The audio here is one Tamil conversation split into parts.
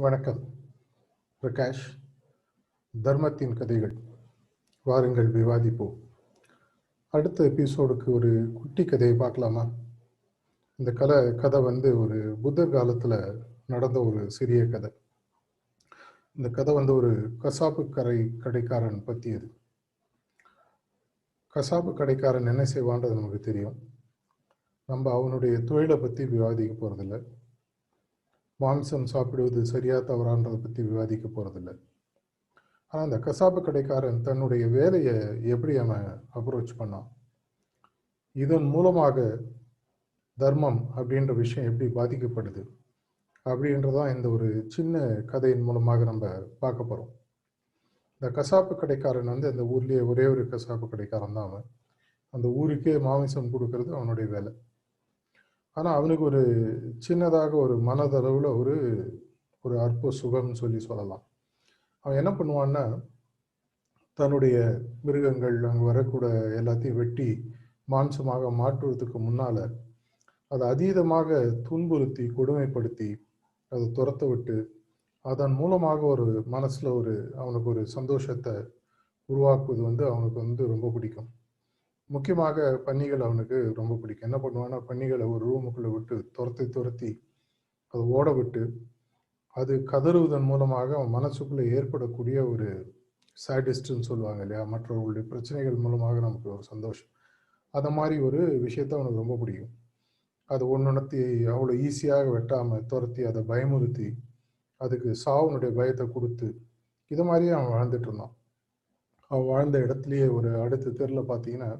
வணக்கம். பிரகாஷ் தர்மத்தின் கதைகள். வாருங்கள் விவாதிப்போம். அடுத்த எபிசோடுக்கு ஒரு குட்டி கதையை பார்க்கலாமா? இந்த கதை கதை வந்து ஒரு புத்தர் காலத்தில் நடந்த ஒரு சிறிய கதை. இந்த கதை வந்து ஒரு கசாப்பு கரை கடைக்காரன் பற்றியது கசாப்பு கடைக்காரன் என்ன செய்வான்றது நமக்கு தெரியும். நம்ம அவனுடைய தொழிலை பற்றி விவாதிக்க போகிறதில்ல மாம்சம் சாப்பிடுவது சரியா தவறான்றதை பற்றி விவாதிக்க போகிறதில்ல ஆனால் அந்த கசாப்பு கடைக்காரன் தன்னுடைய வேலையை எப்படி அவன் அப்ரோச் பண்ணான்? இதன் மூலமாக தர்மம் அப்படின்ற விஷயம் எப்படி பாதிக்கப்படுது? அப்படின்றதான் இந்த ஒரு சின்ன கதையின் மூலமாக நம்ம பார்க்க போகிறோம் இந்த கசாப்பு கடைக்காரன் வந்து அந்த ஊர்லேயே ஒரே ஒரு கசாப்பு கடைக்காரன் தான் அவன். அந்த ஊருக்கே மாமிசம் கொடுக்கறது அவனுடைய வேலை. ஆனால் அவனுக்கு ஒரு சின்னதாக ஒரு மனதளவில் ஒரு ஒரு அற்ப சுகம்னு சொல்லி சொல்லலாம். அவன் என்ன பண்ணுவான்னா தன்னுடைய மிருகங்கள் அங்கே வரக்கூட எல்லாத்தையும் வெட்டி மாம்சமாக மாற்றுவதற்கு முன்னால் அதை அதீதமாக துன்புறுத்தி கொடுமைப்படுத்தி அதை துரத்த விட்டு அதன் மூலமாக ஒரு மனசில் ஒரு அவனுக்கு ஒரு சந்தோஷத்தை உருவாக்குவது வந்து அவனுக்கு வந்து ரொம்ப பிடிக்கும். முக்கியமாக பன்னிகள் அவனுக்கு ரொம்ப பிடிக்கும். என்ன பண்ணுவான்னா பன்னிகளை ஒரு ரூமுக்குள்ளே விட்டு துரத்தி துரத்தி அதை ஓட விட்டு அது கதறுவதன் மூலமாக அவன் மனசுக்குள்ளே ஏற்படக்கூடிய ஒரு சாடிஸ்ட்னு சொல்லுவாங்க இல்லையா? மற்றவர்களுடைய பிரச்சனைகள் மூலமாக நமக்கு ஒரு சந்தோஷம். அந்த மாதிரி ஒரு விஷயத்த அவனுக்கு ரொம்ப பிடிக்கும். அது ஒன்றுத்தி அவ்வளோ ஈஸியாக வெட்டாமல் துரத்தி அதை பயமுறுத்தி அதுக்கு சாவுனுடைய பயத்தை கொடுத்து இது மாதிரியே அவன் வாழ்ந்துட்டு இருந்தான். அவன் வாழ்ந்த இடத்துலையே ஒரு அடுத்த தெருவில் பார்த்தீங்கன்னா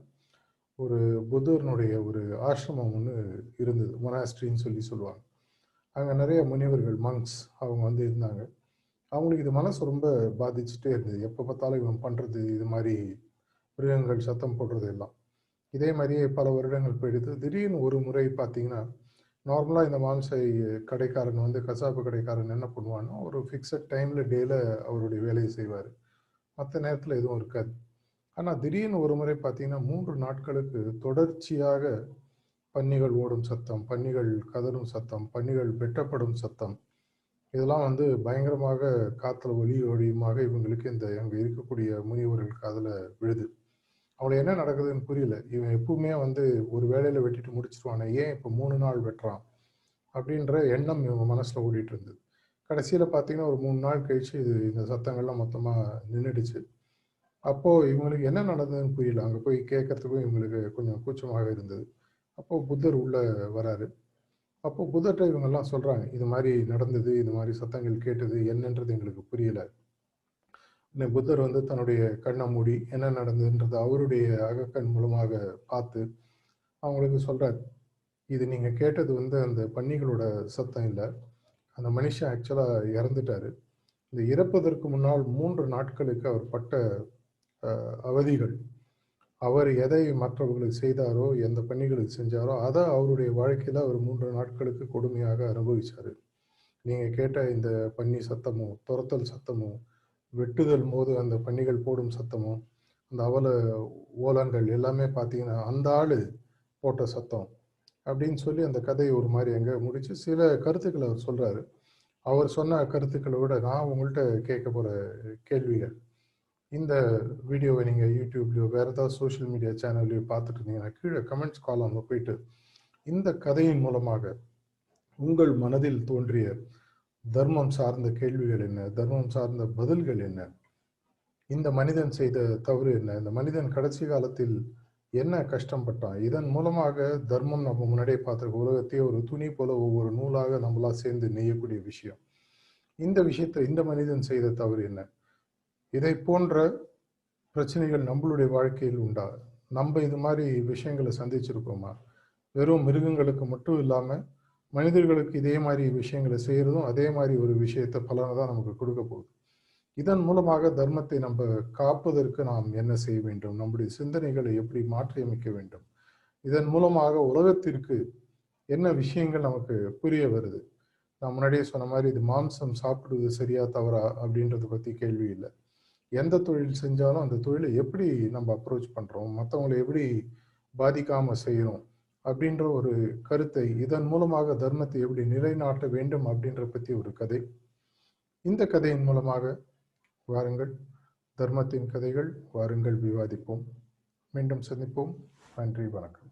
ஒரு புத்தர்னுடைய ஒரு ஆசிரமம் ஒன்று இருந்தது. மொனாஸ்ட்ரின்னு சொல்லி சொல்லுவாங்க. அங்கே நிறைய முனிவர்கள் மங்ஸ் அவங்க வந்து இருந்தாங்க. அவங்களுக்கு இது மனசு ரொம்ப பாதிச்சுட்டே இருந்தது. எப்போ பார்த்தாலும் இவன் பண்ணுறது இது மாதிரி மிருகங்கள் சத்தம் போடுறது எல்லாம். இதே மாதிரியே பல வருடங்கள் போயிடுது. திடீர்னு ஒரு முறை பார்த்தீங்கன்னா நார்மலாக இந்த மாம்ச கடைக்காரன் வந்து கசாப்பு கடைக்காரன் என்ன பண்ணுவான்னா ஒரு ஃபிக்ஸட் டைமில் டேயில் அவருடைய வேலையை செய்வார். மற்ற நேரத்தில் எதுவும் இருக்காது. ஆனால் திடீர்னு ஒரு முறை பார்த்தீங்கன்னா மூன்று நாட்களுக்கு தொடர்ச்சியாக பன்னிகள் ஓடும் சத்தம் பன்னிகள் கதறும் சத்தம் பன்னிகள் வெட்டப்படும் சத்தம். இதெல்லாம் வந்து பயங்கரமாக காற்றுல ஒலி ஒளியுமாக இவங்களுக்கு இந்த அங்கே இருக்கக்கூடிய முனிவர்கள் காதில் விழுது. அவளை என்ன நடக்குதுன்னு புரியல. இவன் எப்பவுமே வந்து ஒரு வேலையில் வெட்டிட்டு முடிச்சிருவானே ஏன் இப்போ மூணு நாள் வெட்டுறான்? அப்படின்ற எண்ணம் இவங்க மனசில் ஓடிட்டு இருந்தது. கடைசியில் பார்த்தீங்கன்னா ஒரு மூணு நாள் கழிச்சு இது இந்த சத்தங்கள்லாம் மொத்தமாக நின்றுடுச்சு அப்போது இவங்களுக்கு என்ன நடந்ததுன்னு புரியல. அங்கே போய் கேட்கறதுக்கும் இவங்களுக்கு கொஞ்சம் கூச்சமாக இருந்தது. அப்போது புத்தர் உள்ளே வராரு. அப்போ புத்தர்கிட்ட இவங்கெல்லாம் சொல்கிறாங்க இது மாதிரி நடந்தது இது மாதிரி சத்தங்கள் கேட்டது என்னன்றது எங்களுக்கு புரியலை. புத்தர் வந்து தன்னுடைய கண்ணை மூடி என்ன நடந்ததுன்றது அவருடைய அகக்கண் மூலமாக பார்த்து அவங்களுக்கு சொல்கிறார் இது நீங்கள் கேட்டது வந்து அந்த பன்னிகளோட சத்தம் இல்லை. அந்த மனுஷன் ஆக்சுவலாக இறந்துட்டாரு. இந்த இறப்பதற்கு முன்னால் மூன்று நாட்களுக்கு அவர் பட்ட அவதிகள். அவர் எதை மற்றவர்களுக்கு செய்தாரோ எந்த பணிகளுக்கு செஞ்சாரோ அதை அவருடைய வாழ்க்கையில் அவர் மூன்று நாட்களுக்கு கொடுமையாக அனுபவிச்சார். நீங்கள் கேட்ட இந்த பன்னி சத்தமும் துரத்தல் சத்தமோ வெட்டுதல் போது அந்த பன்னிகள் போடும் சத்தமும் அந்த அவல ஓலங்கள் எல்லாமே பார்த்தீங்கன்னா அந்த ஆள் போட்ட சத்தம் அப்படின்னு சொல்லி அந்த கதையை ஒரு மாதிரி அங்கே முடிச்சு சில கருத்துக்களை அவர் சொல்கிறாரு அவர் சொன்ன கருத்துக்களை விட நான் உங்கள்கிட்ட கேட்க போகிற கேள்விகள் இந்த வீடியோவை நீங்கள் யூடியூப்லையோ வேறு ஏதாவது சோஷியல் மீடியா சேனல்லையோ பார்த்துட்டு இருந்தீங்கன்னா கீழே கமெண்ட்ஸ் காலம்ல போயிட்டு இந்த கதையின் மூலமாக உங்கள் மனதில் தோன்றிய தர்மம் சார்ந்த கேள்விகள் என்ன? தர்மம் சார்ந்த பதில்கள் என்ன? இந்த மனிதன் செய்த தவறு என்ன? இந்த மனிதன் கடைசி காலத்தில் என்ன கஷ்டப்பட்டான் இதன் மூலமாக தர்மம் நம்ம முன்னாடியே பார்த்துருக்க உலகத்தையே ஒரு துணி போல ஒவ்வொரு நூலாக நம்மளா சேர்ந்து நெய்யக்கூடிய விஷயம். இந்த விஷயத்தை இந்த மனிதன் செய்த தவறு என்ன? இதை போன்ற பிரச்சனைகள் நம்மளுடைய வாழ்க்கையில் உண்டா? நம்ம இது மாதிரி விஷயங்களை சந்திச்சிருக்கோமா? வெறும் மிருகங்களுக்கு மட்டும் இல்லாமல் மனிதர்களுக்கு இதே மாதிரி விஷயங்களை செய்கிறதும் அதே மாதிரி ஒரு விஷயத்தை பலனை தான் நமக்கு கொடுக்க போகுது. இதன் மூலமாக தர்மத்தை நம்ம காப்பதற்கு நாம் என்ன செய்ய வேண்டும்? நம்முடைய சிந்தனைகளை எப்படி மாற்றியமைக்க வேண்டும்? இதன் மூலமாக உலகத்திற்கு என்ன விஷயங்கள் நமக்கு புரிய வருது? நான் முன்னாடியே சொன்ன மாதிரி இது மாம்சம் சாப்பிடுவது சரியா தவறா அப்படின்றத பற்றி கேள்வி இல்லை. எந்த தொழில் செஞ்சாலும் அந்த தொழிலை எப்படி நம்ம அப்ரோச் பண்ணுறோம் மற்றவங்களை எப்படி பாதிக்காமல் செய்கிறோம் அப்படின்ற ஒரு கருத்தை இதன் மூலமாக தர்மத்தை எப்படி நிலைநாட்ட வேண்டும் அப்படின்ற பற்றி ஒரு கதை. இந்த கதையின் மூலமாக வாருங்கள். தர்மத்தின் கதைகள் வாருங்கள் விவாதிப்போம். மீண்டும் சந்திப்போம். நன்றி வணக்கம்.